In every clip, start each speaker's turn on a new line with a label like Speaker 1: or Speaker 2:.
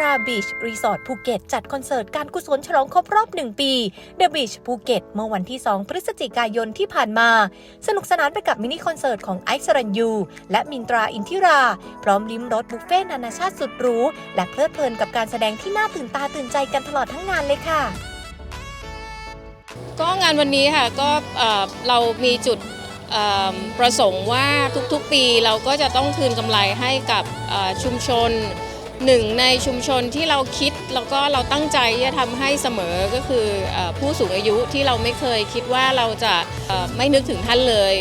Speaker 1: ราบีชรีสอร์ทภูเก็ตจัดคอนเสิร์ตการกุศลฉลองครบรอบ 1 ปี The Beach ภูเก็ตเมื่อวันที่ 2 พฤศจิกายนที่ผ่านมา สนุกสนานไปกับมินิคอนเสิร์ตของไอซ์สรัญยู และมินตราอินทิรา พร้อมลิ้มรสบุฟเฟ่ต์นานาชาติสุดหรูและเพลิดเพลินกับการแสดงที่น่าตื่นตาตื่นใจกันตลอดทั้งงานเลยค่ะ
Speaker 2: ก็งานวันนี้ค่ะก็เออเรามีจุดประสงค์ว่าทุกๆปีเราก็จะต้องคืนกำไรให้กับชุมชน หนึ่งในชุมชนที่เราคิดแล้วก็เราตั้งใจจะทำให้เสมอก็คือผู้สูงอายุที่เราไม่เคยคิดว่าเราจะไม่นึกถึงท่านเลย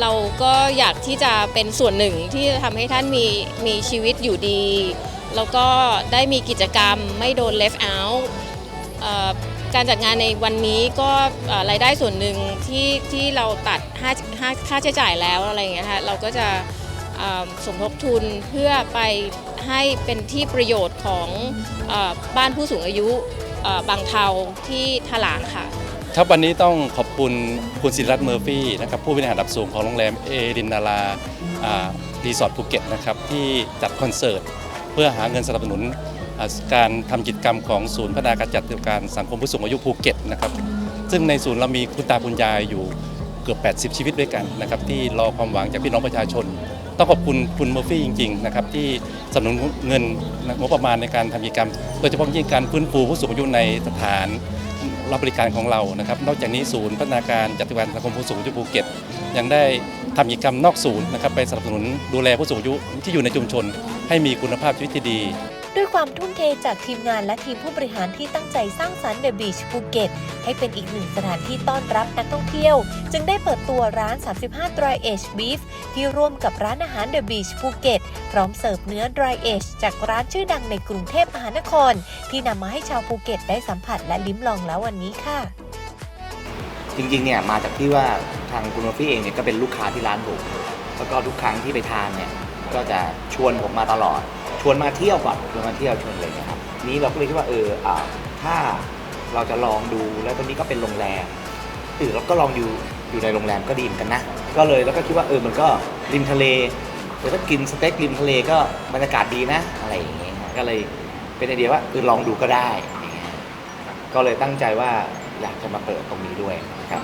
Speaker 2: เราก็อยากที่จะเป็นส่วนหนึ่งที่จะทำให้ท่านมีมีชีวิตอยู่ดี แล้วก็ได้มีกิจกรรมไม่โดน left out เอ่อการจัดงานในวันนี้ก็รายได้ส่วนหนึ่งที่ที่เราตัดค่าค่าใช้จ่ายแล้วอะไรอย่างเงี้ยฮะเราก็จะ สมทบทุนเพื่อไปให้เป็นที่ประโยชน์ของอบ้านผู้สูงอายุบางเทาที่ถลางค่ะ
Speaker 3: ครับวันนี้ต้องขอบคุณคุณศิริรัตน์เมอร์ฟี่นะครับผู้บริหารระดับสูงของโรงแรมเอรินนารารีสอร์ทภูเก็ตนะครับที่จัดคอนเสิร์ต เพื่อหาเงินสนับสนุนการทำกิจกรรมของศูนย์พัฒนาการจัดการสังคมผู้สูงอายุภูเก็ตนะครับซึ่งในศูนย์เรามีคุณตาคุณยายอยู่เกือบ 80 ชีวิตด้วยกันนะครับที่รอความหวังจากพี่น้องประชาชน ต้องขอบคุณคุณเมอร์ฟี่จริงๆนะครับที่สนับสนุนเงินงบประมาณในการทำกิจกรรม โดยเฉพาะยิ่งการฟื้นฟูผู้สูงอายุในสถานรับบริการของเรานะครับ นอกจากนี้ศูนย์พัฒนาการจัดการสังคมผู้สูงอายุภูเก็ต ยังได้ทำกิจกรรมนอกศูนย์นะครับไปสนับสนุนดูแลผู้สูงอายุที่อยู่ในชุมชน ให้มีคุณภาพชีวิตที่ดี
Speaker 1: ด้วยความทุ่มเทจากทีมงานและทีมผู้บริหารที่ตั้งใจสร้างสรรค์ The Beach ภูเก็ตให้เป็นอีกหนึ่งสถานที่ต้อนรับนักท่องเที่ยว จึงได้เปิดตัวร้าน 35 Dry Age Beef ที่ร่วมกับร้านอาหาร The Beach ภูเก็ตพร้อมเสิร์ฟเนื้อ Dry Age จากร้านชื่อดังในกรุงเทพมหานคร ที่นำมาให้ชาวภูเก็ตได้สัมผัสและลิ้มลองแล้ววันนี้ค่ะ
Speaker 4: จริงๆเนี่ยมาจากที่ว่าทางคุณมอฟฟี่เองเนี่ยก็เป็นลูกค้าที่ร้านผมแล้วก็ทุกครั้งที่ไปทานเนี่ย ก็จะชวนผมมาตลอด ชวนมาเที่ยวก่อนชวนมาเที่ยวชวนเลยนะครับนี้เราก็เลยคิดว่าเอออ่าถ้าเราจะลองดูแล้วตอนนี้ก็เป็นโรงแรมเออเราก็ลองอยู่อยู่ในโรงแรมก็ดีเหมือนกันนะ ก็เลยแล้วก็คิดว่าเออมันก็ริมทะเลเออถ้ากินสเต็กริมทะเลก็บรรยากาศดีนะอะไรอย่างเงี้ยก็เลยเป็นไอเดียว่าเออลองดูก็ได้อย่างเงี้ยก็เลยตั้งใจว่าอยากจะมาเปิดตรงนี้ด้วยนะครับ